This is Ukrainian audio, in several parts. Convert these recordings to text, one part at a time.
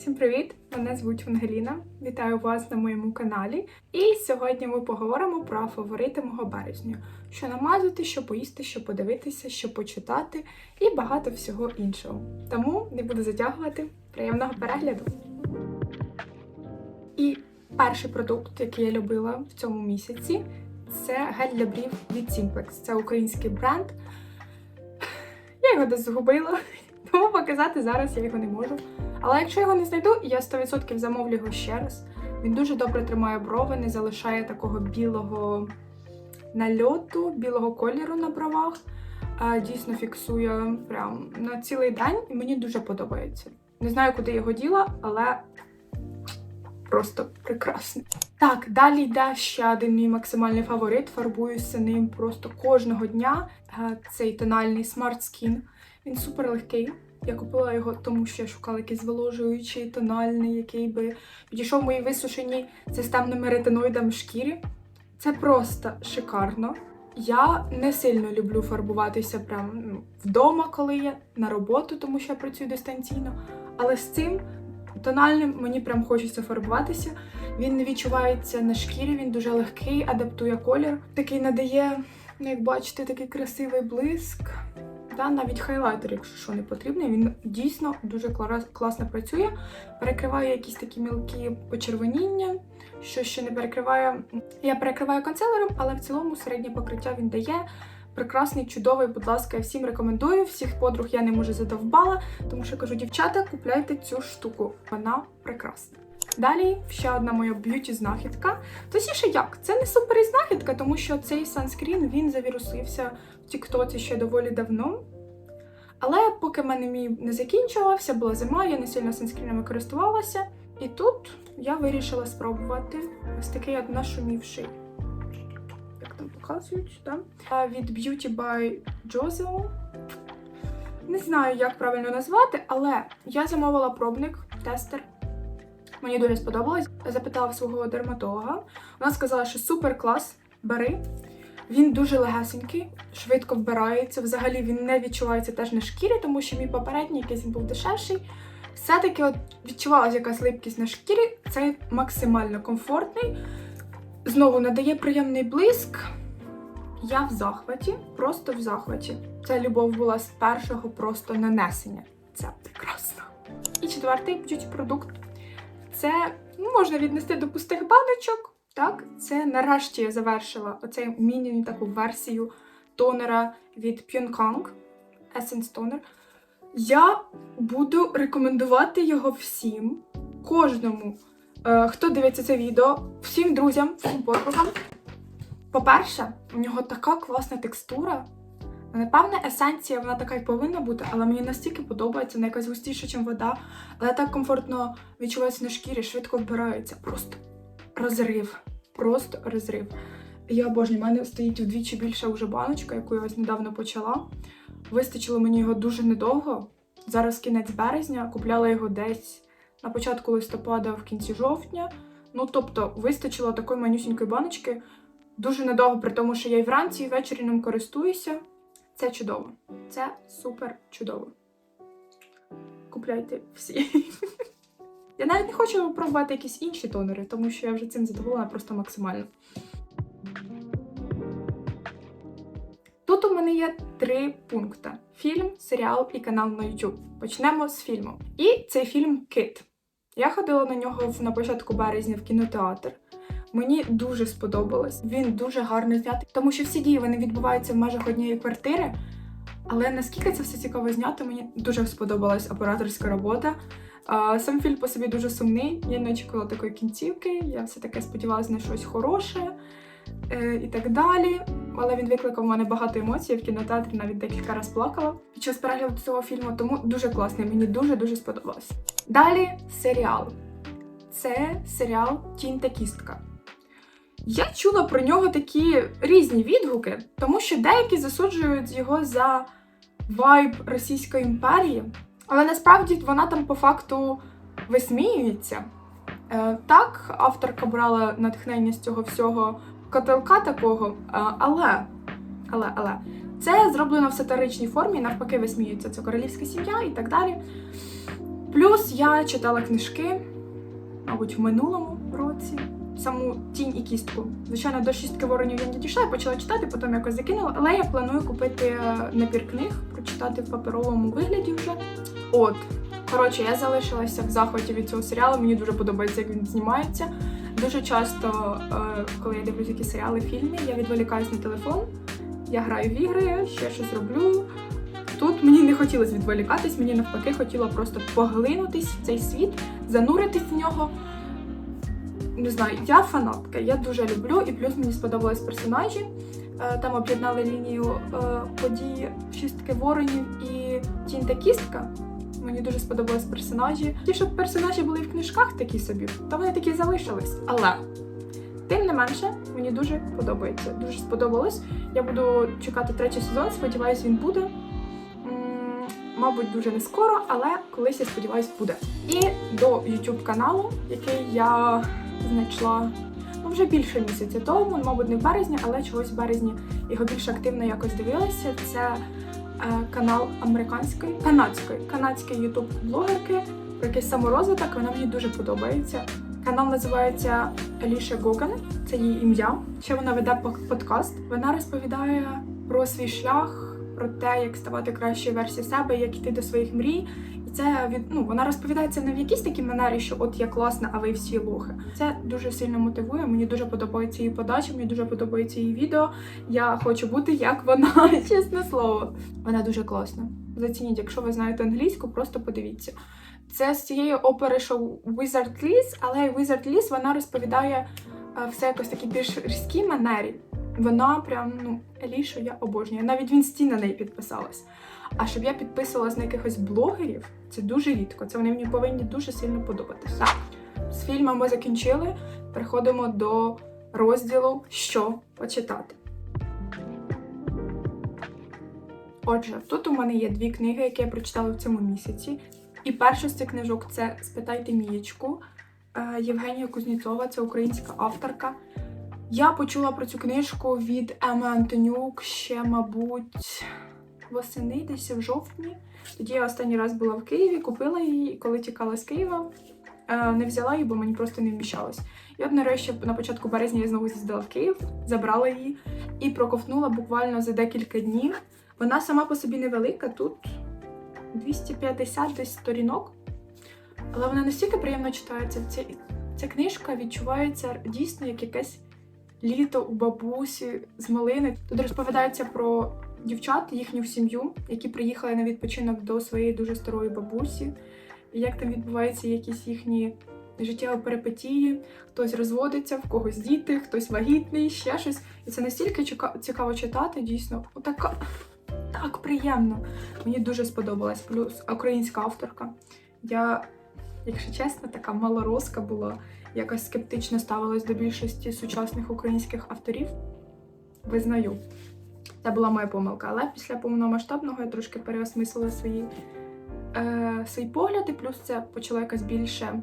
Всім привіт! Мене звуть Ангеліна. Вітаю вас на моєму каналі. І сьогодні ми поговоримо про фаворити мого березня: що намазати, що поїсти, що подивитися, що почитати і багато всього іншого. Тому не буду затягувати. Приємного перегляду! І перший продукт, який я любила в цьому місяці, це гель для брів від Simplex. Це український бренд. Я його десь згубила, тому показати зараз я його не можу. Але якщо його не знайду, я 100% замовлю його ще раз. Він дуже добре тримає брови, не залишає такого білого нальоту, білого кольору на бровах. Дійсно фіксує прям на цілий день і мені дуже подобається. Не знаю, куди його діла, але просто прекрасний. Так, далі йде ще один мій максимальний фаворит. Фарбуюся ним просто кожного дня. Е, Цей тональний Smart Skin. Він супер легкий. Я купила його, тому що я шукала якийсь зволожуючий, тональний, який би підійшов моїй висушеній системними ретиноїдами шкірі. Це просто шикарно. Я не сильно люблю фарбуватися прям ну, вдома, коли я на роботу, тому що я працюю дистанційно. Але з цим тональним мені прям хочеться фарбуватися. Він не відчувається на шкірі, він дуже легкий, адаптує колір. Такий надає, ну, як бачите, такий красивий блиск. Та навіть хайлайтер, якщо що не потрібний, він дійсно дуже класно працює. Перекриває якісь такі мілкі почервоніння, що ще не перекриває. Я перекриваю консилером, але в цілому середнє покриття він дає. Прекрасний, чудовий, будь ласка, я всім рекомендую. Всіх подруг я не можу задовбала, тому що кажу, дівчата, купляйте цю штуку. Вона прекрасна. Далі ще одна моя б'юті знахідка. Точніше, як? Це не супер знахідка, тому що цей санскрін він завірусився в Тіктоці ще доволі давно. Але поки в мене мій не закінчувався, була зима, я не сильно санскрінами користувалася. І тут я вирішила спробувати ось такий от нашумівший. Як там показують, да? Від Beauty by Jozel. Не знаю, як правильно назвати, але я замовила пробник, тестер. Мені дуже сподобалось. Запитала свого дерматолога. Вона сказала, що супер клас, бери. Він дуже легесенький, швидко вбирається. Взагалі він не відчувається теж на шкірі, тому що мій попередній, якийсь був дешевший. Все-таки от відчувалася якась липкість на шкірі. Цей максимально комфортний. Знову надає приємний блиск. Я в захваті, просто в захваті. Ця любов була з першого просто нанесення. Це прекрасно. І четвертий б'юті-продукт це можна віднести до пустих баночок. Так, це нарешті я завершила оцей міні таку версію тонера від Pyeongkang Essence Toner. Я буду рекомендувати його всім, кожному, е, хто дивиться це відео, всім друзям, всім подругам. По-перше, у нього така класна текстура. Напевне, есенція вона така й повинна бути, але мені настільки подобається, вона якась густіша, ніж вода, але так комфортно відчувається на шкірі, швидко вбирається. Просто розрив. Просто розрив. Я обожнюю, в мене стоїть вдвічі більша вже баночка, яку я ось недавно почала. Вистачило мені його дуже недовго. Зараз кінець березня, купляла його десь на початку листопада, в кінці жовтня. Ну, тобто, вистачило такої манюсінької баночки дуже недовго, при тому, що я і вранці, і ввечері ним користуюся. Це чудово. Це супер чудово. Купляйте всі. Я навіть не хочу пробувати якісь інші тонери, тому що я вже цим задоволена просто максимально. Тут у мене є три пункти: фільм, серіал і канал на YouTube. Почнемо з фільму. І цей фільм Кит. Я ходила на нього на початку березня в кінотеатр. Мені дуже сподобалось. Він дуже гарно знятий, тому що всі дії вони відбуваються в межах однієї квартири. Але наскільки це все цікаво знято, мені дуже сподобалась операторська робота. Сам фільм по собі дуже сумний. Я не очікувала такої кінцівки. Я все таки сподівалася на щось хороше е, і так далі. Але він викликав у мене багато емоцій. В кінотеатрі навіть декілька разів плакала під час перегляду цього фільму, тому дуже класний. Мені дуже дуже сподобалось. Далі серіал. Це серіал Тінь та кістка. Я чула про нього такі різні відгуки, тому що деякі засуджують його за вайб Російської імперії, але насправді вона там по факту висміюється. Е, так, авторка брала натхнення з цього всього котелка такого, е, але, але, але це зроблено в сатиричній формі, навпаки, висміюється це королівська сім'я і так далі. Плюс я читала книжки, мабуть, в минулому році. Саму тінь і кістку. Звичайно, до шістки воронів я не дійшла, я почала читати, потім якось закинула. Але я планую купити е, набір книг, прочитати в паперовому вигляді вже. От. Коротше, я залишилася в захваті від цього серіалу. Мені дуже подобається, як він знімається. Дуже часто, е, коли я дивлюсь якісь серіали, фільми, я відволікаюсь на телефон, я граю в ігри, ще щось роблю. Тут мені не хотілося відволікатись, мені навпаки хотіло просто поглинутись в цей світ, зануритись в нього. Не знаю, я фанатка, я дуже люблю, і плюс мені сподобались персонажі. Е, Там об'єднали лінію е, події шістки воронів і тінь та кістка. Мені дуже сподобались персонажі. Ті, щоб персонажі були в книжках такі собі, то вони такі залишились. Але тим не менше, мені дуже подобається. Дуже сподобалось. Я буду чекати третій сезон. Сподіваюсь, він буде. Мабуть, дуже не скоро, але колись я сподіваюсь буде. І до YouTube каналу, який я знайшла ну, вже більше місяця тому, мабуть, не в березні, але чогось в березні його більш активно якось дивилася. Це е, канал американської, канадської, канадської ютуб блогерки про якийсь саморозвиток. Вона мені дуже подобається. Канал називається Аліша Гоган, це її ім'я. Ще вона веде подкаст. Вона розповідає про свій шлях, про те, як ставати кращою версією себе, як йти до своїх мрій. Це від ну вона розповідає це не в якійсь такій манері, що от я класна, а ви всі лохи. Це дуже сильно мотивує. Мені дуже подобається її подача, мені дуже подобається її відео. Я хочу бути як вона, чесне слово. Вона дуже класна. Зацініть, якщо ви знаєте англійську, просто подивіться. Це з цієї опери, що Wizard Liz, але Wizard Liz, вона розповідає е, все якось такі більш різкій манері. Вона прям, ну, Елішу я обожнюю. Навіть в інсті на неї підписалась. А щоб я підписувалась на якихось блогерів, це дуже рідко. Це вони мені повинні дуже сильно подобатися. З фільмом ми закінчили. Переходимо до розділу Що почитати. Отже, тут у мене є дві книги, які я прочитала в цьому місяці. І перша з цих книжок це Спитайте Мієчку Е, Євгенія Кузніцова, це українська авторка. Я почула про цю книжку від Еми Антонюк ще, мабуть, восени, десь в жовтні. Тоді я останній раз була в Києві, купила її, коли тікала з Києва, е, не взяла її, бо мені просто не вміщалось. І от нарешті на початку березня я знову з'їздила в Київ, забрала її і проковтнула буквально за декілька днів. Вона сама по собі невелика, тут 250 десь сторінок. Але вона настільки приємно читається. Ця, ця книжка відчувається дійсно як якесь літо у бабусі з малини. Тут розповідається про дівчат, їхню сім'ю, які приїхали на відпочинок до своєї дуже старої бабусі, і як там відбуваються якісь їхні життєві перипетії. Хтось розводиться, в когось діти, хтось вагітний, ще щось. І це настільки цікаво читати, дійсно. Отака так приємно. Мені дуже сподобалась. Плюс українська авторка. Я, якщо чесно, така малороска була, якось скептично ставилась до більшості сучасних українських авторів. Визнаю. Це була моя помилка, але після повномасштабного я трошки переосмислила свої, е, свої погляди, плюс це почало якось більше.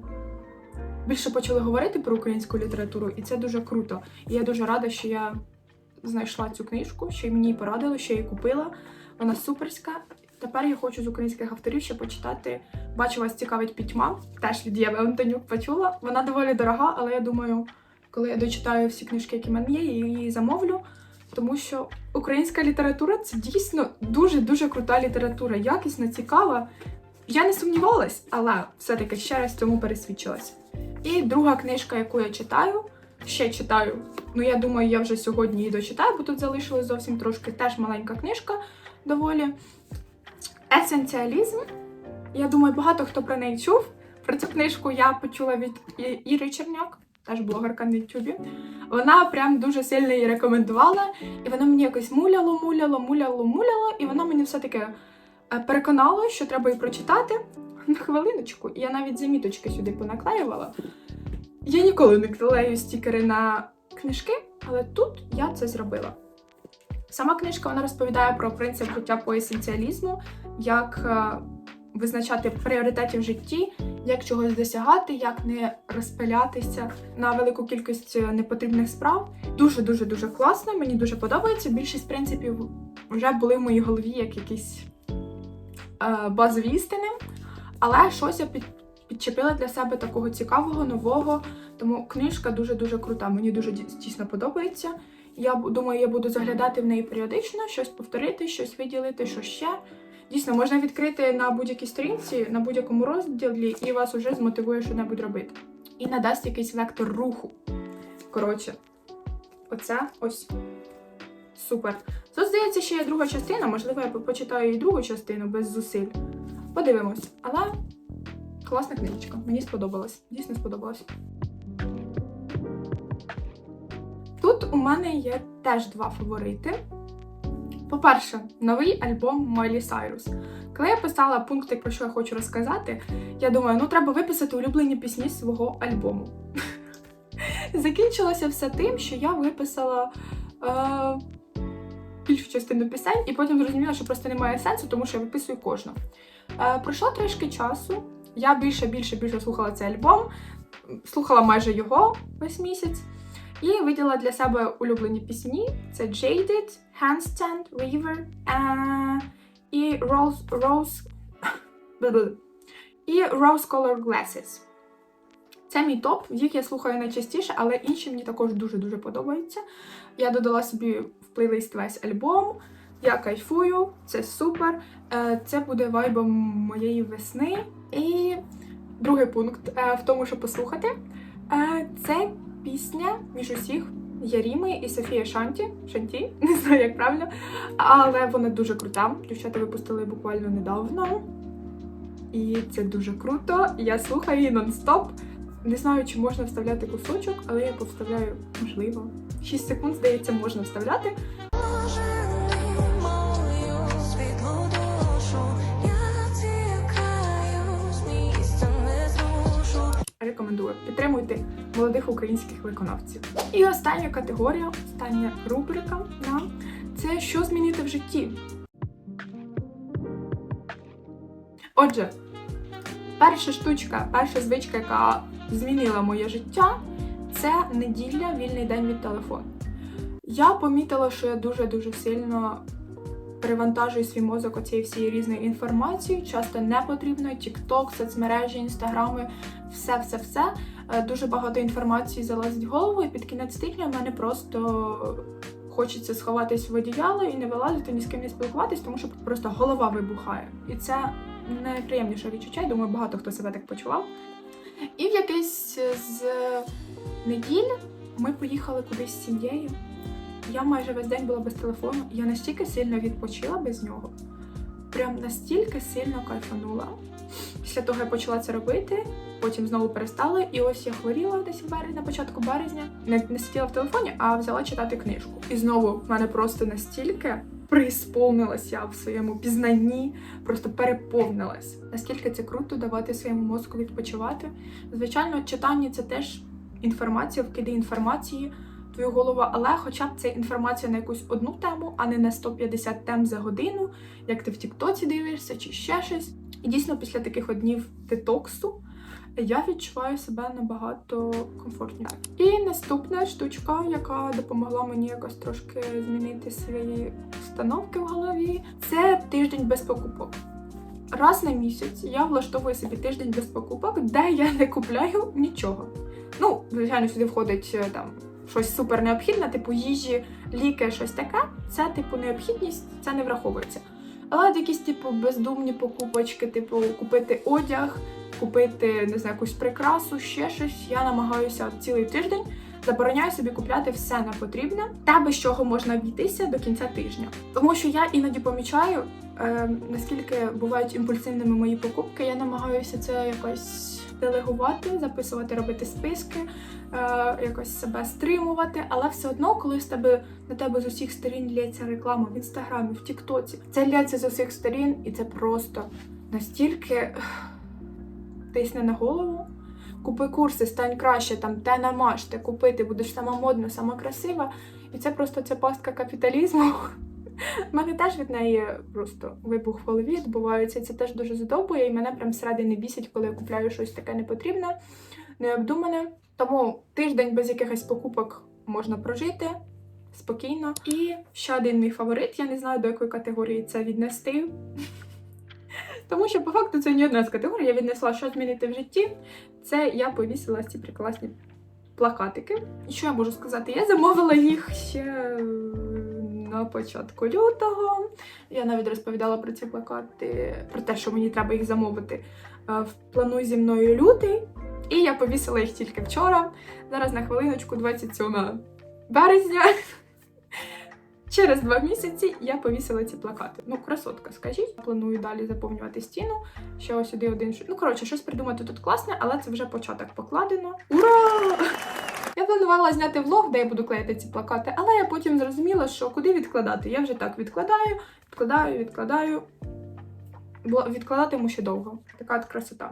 Більше почали говорити про українську літературу, і це дуже круто. І я дуже рада, що я знайшла цю книжку, що мені її порадили, що я її купила. Вона суперська. Тепер я хочу з українських авторів ще почитати. Бачу, вас цікавить пітьма, теж від Єви Антонюк почула. Вона доволі дорога, але я думаю, коли я дочитаю всі книжки, які в мене є, я її замовлю. Тому що українська література це дійсно дуже-дуже крута література, якісна, цікава. Я не сумнівалась, але все-таки ще раз цьому пересвідчилась. І друга книжка, яку я читаю, ще читаю. Ну, я думаю, я вже сьогодні її дочитаю, бо тут залишилось зовсім трошки теж маленька книжка доволі. Есенціалізм. Я думаю, багато хто про неї чув. Про цю книжку я почула від Іри Черняк, теж блогерка на Ютубі. Вона прям дуже сильно її рекомендувала, і вона мені якось муляло, муляло, муляло, муляло, і вона мені все-таки е, переконала, що треба її прочитати. На хвилиночку, я навіть заміточки сюди понаклеювала. Я ніколи не клею стікери на книжки, але тут я це зробила. Сама книжка вона розповідає про принцип життя по есенціалізму, як е, визначати пріоритети в житті, як чогось досягати, як не розпилятися на велику кількість е, непотрібних справ. Дуже дуже дуже класно. Мені дуже подобається. Більшість принципів вже були в моїй голові як якісь е, базові істини. Але щось я під, підчепила для себе такого цікавого, нового. Тому книжка дуже-дуже крута. Мені дуже дійсно подобається. Я думаю, я буду заглядати в неї періодично, щось повторити, щось виділити, що ще. Дійсно, можна відкрити на будь-якій сторінці, на будь-якому розділі, і вас уже змотивує щось робити. І надасть якийсь вектор руху. Коротше, оце ось супер. Тут, здається, ще є друга частина, можливо, я почитаю і другу частину без зусиль. Подивимось. Але класна книжечка. Мені сподобалась. Дійсно сподобалась. Тут у мене є теж два фаворити. По-перше, новий альбом Майлі Сайрус. Коли я писала пункти, про що я хочу розказати, я думаю, ну треба виписати улюблені пісні свого альбому. Закінчилося все тим, що я виписала е, більшу частину пісень, і потім зрозуміла, що просто немає сенсу, тому що я виписую кожну. Е, пройшло трішки часу. Я більше, більше, більше слухала цей альбом, слухала майже його весь місяць. І виділа для себе улюблені пісні: це Jaded, Handstand, River е, і Rose, Rose, і Rose Color Glasses. Це мій топ, їх я слухаю найчастіше, але інші мені також дуже-дуже подобаються. Я додала собі в плейлист весь альбом. Я кайфую, це супер. Е, Це буде вайбом моєї весни. І другий пункт е, в тому, що послухати. Це пісня між усіх Яріми і Софія Шанті. Шанті, не знаю, як правильно, але вона дуже крута. Дівчата випустили буквально недавно. І це дуже круто. Я слухаю її нон-стоп. Не знаю, чи можна вставляти кусочок, але я повставляю, можливо. 6 секунд, здається, можна вставляти. Рекомендую. Підтримуйте молодих українських виконавців. І остання категорія, остання рубрика да, це що змінити в житті. Отже, перша штучка, перша звичка, яка змінила моє життя, це неділя, вільний день від телефону. Я помітила, що я дуже-дуже сильно перевантажую свій мозок оцією всією різною інформацією, часто непотрібною, TikTok, соцмережі, інстаграми, все-все-все. Е, Дуже багато інформації залазить в голову, і під кінець тижня в мене просто хочеться сховатись в одіяло і не вилазити, ні з ким не спілкуватись, тому що просто голова вибухає. І це найприємніше відчуття. Я думаю, багато хто себе так почував. І в якийсь з неділь ми поїхали кудись з сім'єю. Я майже весь день була без телефону. Я настільки сильно відпочила без нього. Прям настільки сильно кайфанула. Після того я почала це робити, потім знову перестала, і ось я хворіла десь в березні, на початку березня. Не, не сиділа в телефоні, а взяла читати книжку. І знову в мене просто настільки преісполнилась я в своєму пізнанні, просто переповнилась. Наскільки це круто давати своєму мозку відпочивати. Звичайно, читання це теж інформація, вкиди інформації твою голову, але хоча б це інформація на якусь одну тему, а не на 150 тем за годину, як ти в Тіктоці дивишся чи ще щось. І дійсно, після таких днів детоксу я відчуваю себе набагато комфортніше. І наступна штучка, яка допомогла мені якось трошки змінити свої установки в голові, це тиждень без покупок. Раз на місяць я влаштовую собі тиждень без покупок, де я не купляю нічого. Ну, звичайно, сюди входить е, там щось супер необхідне, типу їжі, ліки, щось таке. Це типу необхідність, це не враховується. Але от якісь типу бездумні покупочки, типу купити одяг, купити не знаю, якусь прикрасу, ще щось. Я намагаюся цілий тиждень забороняю собі купляти все непотрібне, те, без чого можна обійтися до кінця тижня. Тому що я іноді помічаю, е, наскільки бувають імпульсивними мої покупки, я намагаюся це якось делегувати, записувати, робити списки, е, якось себе стримувати, але все одно, коли з тебе на тебе з усіх сторін лється реклама в інстаграмі, в Тіктоці, це лється з усіх сторін, і це просто настільки тисне на голову. Купи курси, стань краще, там те намаж, те купити, будеш сама модна, сама красива. І це просто ця пастка капіталізму. У мене теж від неї просто вибух в голові відбувається. Це теж дуже задовбує, і мене прям зсередини бісить, коли я купляю щось таке непотрібне, необдумане. Тому тиждень без якихось покупок можна прожити спокійно. І ще один мій фаворит, я не знаю до якої категорії це віднести. Тому що по факту це не одна з категорій. Я віднесла, що змінити в житті. Це я повісила ці прекрасні плакатики. І що я можу сказати? Я замовила їх ще на початку лютого. Я навіть розповідала про ці плакати, про те, що мені треба їх замовити е, в плану зі мною лютий. І я повісила їх тільки вчора. Зараз на хвилиночку 27 березня. Через два місяці я повісила ці плакати. Ну, красотка, скажіть. Планую далі заповнювати стіну. Ще ось сюди один. Ну, коротше, щось придумати тут класне, але це вже початок покладено. Ура! Я планувала зняти влог, де я буду клеїти ці плакати, але я потім зрозуміла, що куди відкладати. Я вже так відкладаю, відкладаю, відкладаю. Бо відкладатиму ще довго. Така от красота.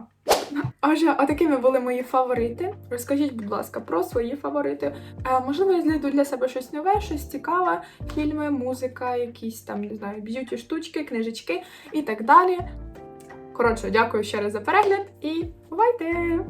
Отже, отакими були мої фаворити. Розкажіть, будь ласка, про свої фаворити. Е, можливо, я знайду для себе щось нове, щось цікаве, фільми, музика, якісь там, не знаю, б'юті штучки, книжечки і так далі. Коротше, дякую ще раз за перегляд і бувайте!